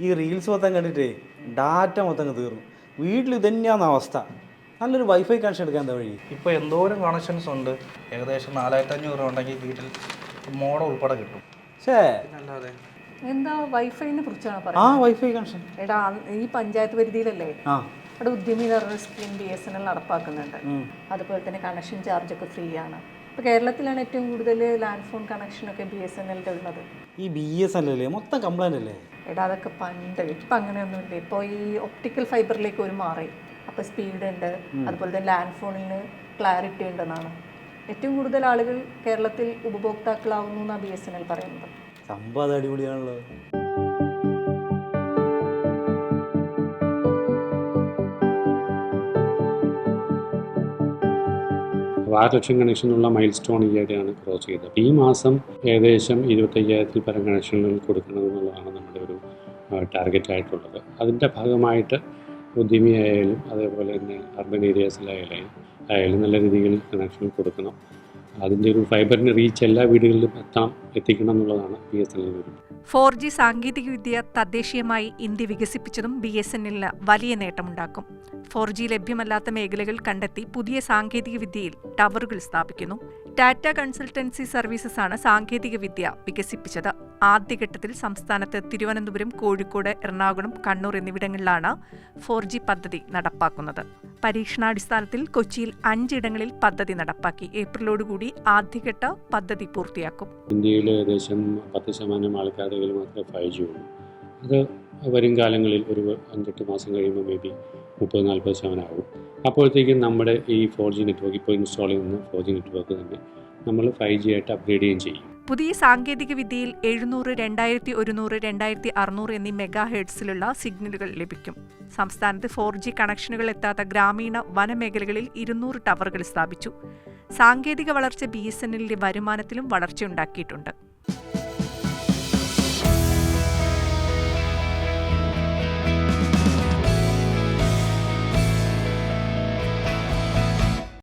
ഈ റീൽസ് മൊത്തം കണ്ടിട്ടേ ഡാറ്റ മൊത്തം അങ്ങ് തീർന്നു. വീട്ടിൽ ഇതന്നെയാണ് അവസ്ഥ. നല്ലൊരു വൈഫൈ കണക്ഷൻ എടുക്കാൻ എന്താ വഴി? ഇപ്പോൾ എന്തോരം കണക്ഷൻസ് ഉണ്ട്. ഏകദേശം നാലായിരത്തി അഞ്ഞൂറ് രൂപ ഉണ്ടെങ്കിൽ വീട്ടിൽ മോഡൽ ഉൾപ്പെടെ കിട്ടും. ഛേ. അല്ലാതെ. എന്താ വൈഫൈനെ കുറിച്ചാണ് ആ പറയുന്നത്? വൈഫൈ കണക്ഷൻ എടാ ഈ പഞ്ചായത്ത് പരിധിയിലല്ലേ? ആ. അവിടെ ഉദ്യമി എന്ന് പറഞ്ഞ scheme B S N L നടപ്പാക്കുന്നുണ്ട്. അതുപോലെ തന്നെ കണക്ഷൻ ചാർജ് ഒക്കെ ഫ്രീ ആണ്. ഇപ്പോൾ കേരളത്തിലാണ് ഏറ്റവും കൂടുതൽ ലാൻഡ് ഫോൺ കണക്ഷനൊക്കെ ബി എസ് എൻ എല്ലിന്റെ ഉള്ളത്. ഈ ബി എസ് എൻ എൽ മൊത്തം കംപ്ലൈന്റ് അല്ലേ? എടാ അതൊക്കെ പണ്ട് ഇപ്പം അങ്ങനെയൊന്നുമില്ല. ഇപ്പോൾ ഈ ഒപ്റ്റിക്കൽ ഫൈബറിലേക്ക് ഒരു മാറി. അപ്പോൾ സ്പീഡ് ഉണ്ട്. അതുപോലെ തന്നെ ലാൻഡ് ഫോണിന് ക്ലാരിറ്റി ഉണ്ടെന്നാണ്. ഏറ്റവും കൂടുതൽ ആളുകൾ കേരളത്തിൽ ഉപഭോക്താക്കളാവുന്നു എന്നാണ് ബി എസ് എൻ എൽ പറയുന്നത്. സംഭവം അത് അടിപൊളിയാണല്ലോ. ആറ് ലക്ഷം കണക്ഷനുള്ള മൈൽ സ്റ്റോൺ ഈയിടെയാണ് ക്രോസ് ചെയ്തത്. ഈ മാസം ഏകദേശം ഇരുപത്തയ്യായിരത്തിൽ പരം കണക്ഷനുകൾ കൊടുക്കണമെന്നുള്ളതാണ് നമ്മുടെ ഒരു ടാർഗറ്റ് ആയിട്ടുള്ളത് അതിന്റെ ഭാഗമായിട്ട് ഉദ്യമിയായാലും അതേപോലെ തന്നെ അർബൻ ഏരിയാസിലായാലും ആയാലും നല്ല രീതിയിൽ കണക്ഷൻ കൊടുക്കണം. അതിന്റെ ഒരു ഫൈബറിന്റെ റീച്ച് എല്ലാ വീടുകളിലും എത്താം എത്തിക്കണം എന്നുള്ളതാണ് B S N four G സാങ്കേതികവിദ്യ തദ്ദേശീയമായി ഇന്ത്യ വികസിപ്പിച്ചതും ബി എസ് എൻ എല്ലിന് വലിയ നേട്ടമുണ്ടാക്കും. ഫോർ ജി ലഭ്യമല്ലാത്ത മേഖലകൾ കണ്ടെത്തി പുതിയ സാങ്കേതികവിദ്യയിൽ ടവറുകൾ സ്ഥാപിക്കുന്നു. ടാറ്റ കൺസൾട്ടൻസി സർവീസസ് ആണ് സാങ്കേതികവിദ്യ വികസിപ്പിച്ചത്. ആദ്യഘട്ടത്തിൽ സംസ്ഥാനത്ത് തിരുവനന്തപുരം കോഴിക്കോട് എറണാകുളം കണ്ണൂർ എന്നിവിടങ്ങളിലാണ് ഫോർ ജി പദ്ധതി നടപ്പാക്കുന്നത്. പരീക്ഷണാടിസ്ഥാനത്തിൽ കൊച്ചിയിൽ അഞ്ചിടങ്ങളിൽ പദ്ധതി നടപ്പാക്കി. ഏപ്രിലോടുകൂടി ആദ്യഘട്ട പദ്ധതി പൂർത്തിയാക്കും. ഇന്ത്യയിൽ ഏകദേശം പത്ത് ശതമാനം ആൾക്കാരുടെ മാത്രമേ ഫൈവ് ജി ഉള്ളൂ. അത് വരും കാലങ്ങളിൽ ഒരു അഞ്ചെട്ട് മാസം കഴിയുമ്പോൾ മേ ബി മുപ്പത് നാൽപ്പത് ശതമാനം ആകും. അപ്പോഴത്തേക്കും നമ്മുടെ ഈ ഫോർ ജി നെറ്റ്വർക്ക് ഇപ്പോൾ ഇൻസ്റ്റാൾ ചെയ്യുന്ന ഫോർ ജി നെറ്റ്വർക്ക് തന്നെ നമ്മൾ ഫൈവ് ജി ആയിട്ട് അപ്ഗ്രേഡ് ചെയ്യുകയും ചെയ്യും. പുതിയ സാങ്കേതിക വിദ്യയിൽ എഴുന്നൂറ് രണ്ടായിരത്തി ഒരുന്നൂറ് രണ്ടായിരത്തി അറുന്നൂറ് എന്നീ മെഗാ ഹെഡ്സിലുള്ള സിഗ്നലുകൾ ലഭിക്കും. സംസ്ഥാനത്ത് ഫോർ ജി കണക്ഷനുകൾ എത്താത്ത ഗ്രാമീണ വനമേഖലകളിൽ ഇരുന്നൂറ് ടവറുകൾ സ്ഥാപിച്ചു. സാങ്കേതിക വളർച്ച ബി എസ് എൻ എല്ലിന്റെ വരുമാനത്തിലും വളർച്ചയുണ്ടാക്കിയിട്ടുണ്ട്